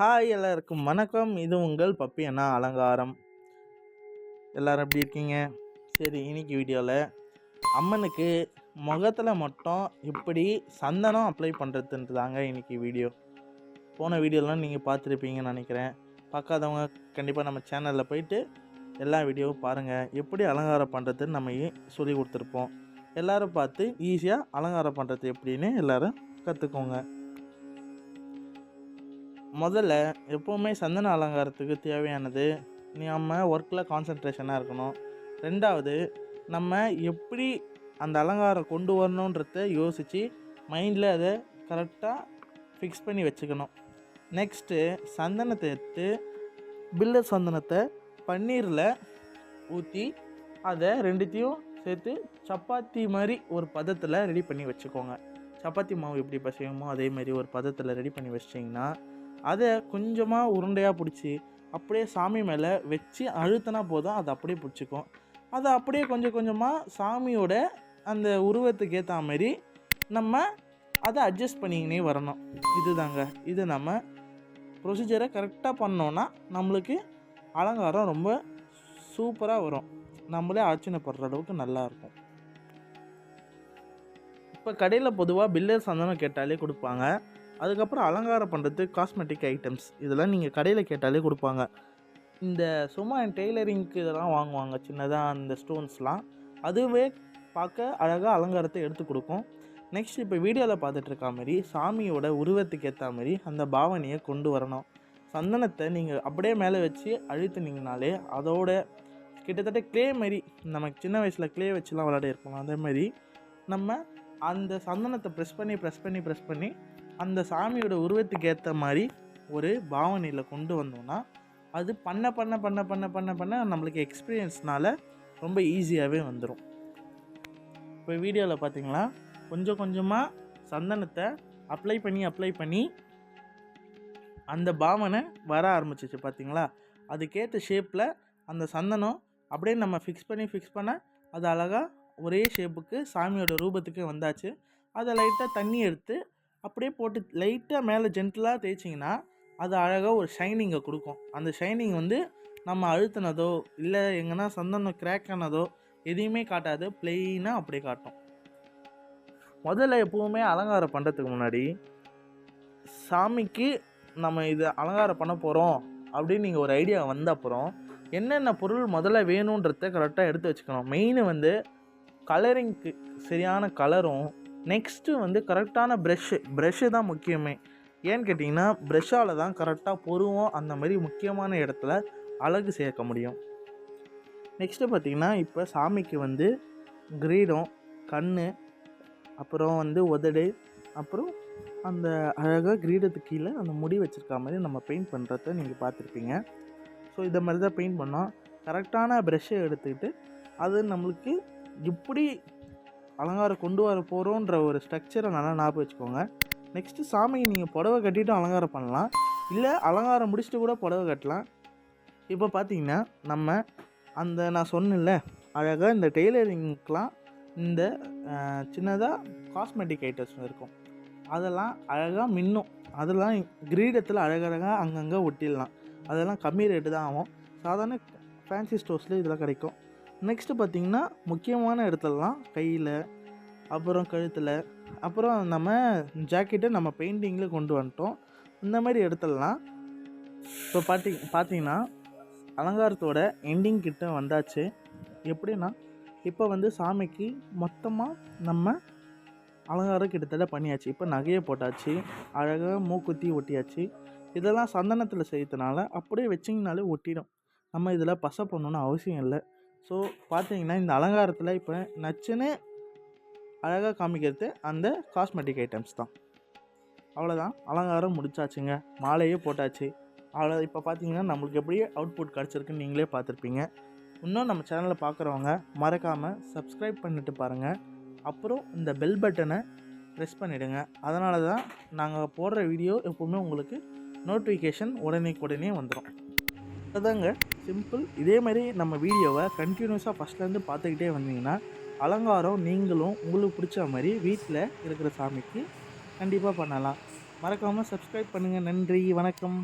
Hi எல்லாருக்கும் வணக்கம். இது உங்கள் பப்பி அண்ணா அலங்காரம். எல்லோரும் எப்படி இருக்கீங்க? சரி இன்னைக்கு வீடியோவில் அம்மனுக்கு முகத்தில் மட்டும் இப்படி சந்தனம் அப்ளை பண்ணுறதுன்ட்டு தாங்க இன்னைக்கு வீடியோ. போன வீடியோலாம் நீங்கள் பார்த்துருப்பீங்கன்னு நினைக்கிறேன். பார்க்காதவங்க கண்டிப்பாக நம்ம சேனலில் போயிட்டு எல்லா வீடியோவும் பாருங்கள் எப்படி அலங்காரம் பண்ணுறதுன்னு நம்ம சொல்லி கொடுத்துருப்போம். எல்லோரும் பார்த்து ஈஸியாக அலங்காரம் பண்ணுறது எப்படின்னு எல்லோரும் கற்றுக்கோங்க முதல்ல எப்போவுமே சந்தன அலங்காரத்துக்கு தேவையானது நம்ம ஒர்க்கில் கான்சன்ட்ரேஷனாக இருக்கணும். ரெண்டாவது நம்ம எப்படி அந்த அலங்காரம் கொண்டு வரணுன்றத யோசித்து மைண்டில் அதை கரெக்டாக ஃபிக்ஸ் பண்ணி வச்சுக்கணும். நெக்ஸ்ட்டு சந்தனத்தை எடுத்து பில்லர் சந்தனத்தை பன்னீரில் ஊற்றி அதை ரெண்டுத்தையும் சேர்த்து சப்பாத்தி மாதிரி ஒரு பதத்தில் ரெடி பண்ணி வச்சுக்கோங்க. சப்பாத்தி மாவு எப்படி பசையுமோ அதே மாதிரி ஒரு பதத்தில் ரெடி பண்ணி வச்சிட்டிங்கன்னா அதை கொஞ்சமாக உருண்டையாக பிடிச்சி அப்படியே சாமி மேலே வச்சு அழுத்தினா போதும். அது அப்படியே பிடிச்சிக்கும். அதை அப்படியே கொஞ்சம் கொஞ்சமாக சாமியோட அந்த உருவத்துக்கு ஏற்ற மாதிரி நம்ம அதை அட்ஜஸ்ட் பண்ணிக்கினே வரணும். இதுதாங்க. இது நம்ம ப்ரொசீஜரை கரெக்டாக பண்ணோன்னா நம்மளுக்கு அலங்காரம் ரொம்ப சூப்பராக வரும். நம்மளே ஆச்சரியப்படுற அளவுக்கு நல்லாயிருக்கும் இப்போ கடையில் பொதுவாக பில்லர் சந்தனம் கேட்டாலே கொடுப்பாங்க. அதுக்கப்புறம் அலங்காரம் பண்ணுறது காஸ்மெட்டிக் ஐட்டம்ஸ் இதெல்லாம் நீங்கள் கடையில் கேட்டாலே கொடுப்பாங்க. இந்த சும்மா டெய்லரிங்க்கு இதெல்லாம் வாங்குவாங்க. சின்னதாக அந்த ஸ்டோன்ஸ்லாம் அதுவே பார்க்க அழகாக அலங்காரத்தை எடுத்து கொடுக்கும். நெக்ஸ்ட் இப்போ வீடியோவில் பார்த்துட்டு மாதிரி சாமியோட உருவத்துக்கு ஏற்ற மாதிரி அந்த பாவனையை கொண்டு வரணும். சந்தனத்தை நீங்கள் அப்படியே மேலே வச்சு அழுத்துனீங்கனாலே அதோட கிட்டத்தட்ட க்ளே மாதிரி நம்ம சின்ன வயசில் க்ளே வச்சுலாம் விளையாடி இருப்போம் அதே மாதிரி நம்ம அந்த சந்தனத்தை ப்ரெஸ் பண்ணி ப்ரெஸ் பண்ணி ப்ரெஸ் பண்ணி அந்த சாமியோட உருவத்துக்கு ஏற்ற மாதிரி ஒரு பாவனையில் கொண்டு வந்தோம்னா அது பண்ண பண்ண பண்ண பண்ண பண்ண பண்ண நம்மளுக்கு எக்ஸ்பீரியன்ஸ்னால ரொம்ப ஈஸியாகவே வந்துடும் இப்போ வீடியோவில் பார்த்தீங்களா கொஞ்சம் கொஞ்சமாக சந்தனத்தை அப்ளை பண்ணி அப்ளை பண்ணி அந்த பாவனை வர ஆரம்பிச்சிச்சு பார்த்தீங்களா அதுக்கேற்ற ஷேப்பில் அந்த சந்தனம் அப்படியே நம்ம ஃபிக்ஸ் பண்ணி ஃபிக்ஸ் பண்ண அது அழகாக ஒரே ஷேப்புக்கு சாமியோட ரூபத்துக்கு வந்தாச்சு. அதை லைட்டாக தண்ணி எடுத்து அப்படியே போட்டு லைட்டாக மேலே ஜென்டிலாக தேய்ச்சிங்கன்னா அது அழகாக ஒரு ஷைனிங்கை கொடுக்கும். அந்த ஷைனிங் வந்து நம்ம அழுத்தினதோ இல்லை எங்கன்னா சந்தனம் கிராக் ஆனதோ எதையுமே காட்டாது பிளெயினாக அப்படியே காட்டும். முதல்ல எப்போவுமே அலங்காரம் பண்ணுறதுக்கு முன்னாடி சாமிக்கு நம்ம இது அலங்காரம் பண்ண போகிறோம் அப்படின்னு நீங்கள் ஒரு ஐடியா வந்த அப்புறம் என்னென்ன பொருள் முதல்ல வேணுன்றத கரெக்டாக எடுத்து வச்சுக்கணும். மெயின் வந்து கலரிங்க்கு சரியான கலரும் நெக்ஸ்ட்டு வந்து கரெக்டான ப்ரெஷ்ஷு ப்ரெஷ்ஷு தான் முக்கியமே. ஏன்னு கேட்டிங்கன்னா ப்ரெஷ்ஷால் தான் கரெக்டாக பொருவோம் அந்த மாதிரி முக்கியமான இடத்துல அழகு சேர்க்க முடியும். நெக்ஸ்ட்டு பார்த்திங்கன்னா இப்போ சாமிக்கு வந்து கிரீடம் கண் அப்புறம் வந்து உதடு அப்புறம் அந்த அழகாக கிரீடத்துக்கு கீழே அந்த முடி வச்சுருக்க மாதிரி நம்ம பெயிண்ட் பண்ணுறத நீங்கள் பார்த்துருப்பீங்க. ஸோ இதை மாதிரி தான் பெயிண்ட் பண்ணோம். கரெக்டான ப்ரெஷ்ஷை எடுத்துக்கிட்டு அது நம்மளுக்கு இப்படி அலங்காரம் கொண்டு வர போகிறோன்ற ஒரு ஸ்ட்ரக்சரை நல்லா ஞாபகம் வச்சுக்கோங்க. நெக்ஸ்ட்டு சாமிக்கு நீங்கள் புடவை கட்டிட்டு அலங்காரம் பண்ணலாம். இல்லை அலங்காரம் முடிச்சுட்டு கூட புடவை கட்டலாம். இப்போ பார்த்தீங்கன்னா நம்ம அந்த நான் சொன்னேன்ல அழகாக இந்த டெய்லரிங்க்கெலாம் இந்த சின்னதாக காஸ்மெட்டிக் ஐட்டம்ஸ் இருக்கும். அதெல்லாம் அழகாக மின்னும். அதெல்லாம் கிரீடத்தில் அழகழகாக அங்கங்கே ஒட்டிடலாம். அதெல்லாம் கம்மி ரேட்டு தான் ஆகும். சாதாரண ஃபேன்சி ஸ்டோர்ஸில் இதெல்லாம் கிடைக்கும். நெக்ஸ்ட்டு பார்த்திங்கன்னா முக்கியமான இடத்துலலாம் கையில் அப்புறம் கழுத்தில் அப்புறம் நம்ம ஜாக்கெட்டை நம்ம பெயிண்டிங்கில் கொண்டு வந்துட்டோம். இந்த மாதிரி இடத்துலலாம் இப்போ பார்த்தி பார்த்தீங்கன்னா அலங்காரத்தோட எண்டிங் கிட்ட வந்தாச்சு. எப்படின்னா இப்போ வந்து சாமிக்கு மொத்தமாக நம்ம அலங்காரம் கிட்டத்தட்ட பண்ணியாச்சு. இப்போ நகையை போட்டாச்சு அழகாக மூக்குத்தி ஒட்டியாச்சு. இதெல்லாம் சந்தனத்தில் செய்யறதுனால அப்படியே வச்சிங்கனாலே ஒட்டிடும். நம்ம இதில் பசை பண்ணணுன்னு அவசியம் இல்லை. ஸோ பார்த்தீங்கன்னா இந்த அலங்காரத்தில் இப்போ நச்சுன்னு அழகாக காமிக்கிறது அந்த காஸ்மெட்டிக் ஐட்டம்ஸ் தான். அவ்வளோதான் அலங்காரம் முடிச்சாச்சுங்க. மாலையே போட்டாச்சு. அவ்வளோ இப்போ பார்த்தீங்கன்னா நம்மளுக்கு எப்படி அவுட்புட் கிடச்சிருக்குன்னு நீங்களே பார்த்துருப்பீங்க. இன்னும் நம்ம சேனலில் பார்க்குறவங்க மறக்காமல் சப்ஸ்கிரைப் பண்ணிட்டு பாருங்கள் அப்புறம் இந்த பெல் பட்டனை ப்ரெஸ் பண்ணிவிடுங்க அதனால தான் நாங்கள் போடுற வீடியோ எப்போவுமே உங்களுக்கு நோட்டிஃபிகேஷன் உடனே உடனே வந்துடும் அதுதாங்க சிம்பிள் இதே மாதிரி நம்ம வீடியோவை கண்டினியூஸாக ஃபஸ்ட்லேருந்து பார்த்துக்கிட்டே வந்தீங்கன்னா அலங்காரம் நீங்களும் உங்களுக்கு பிடிச்ச மாதிரி வீட்டில் இருக்கிற சாமிக்கு கண்டிப்பாக பண்ணலாம். மறக்காமல் சப்ஸ்கிரைப் பண்ணுங்கள் நன்றி. வணக்கம்.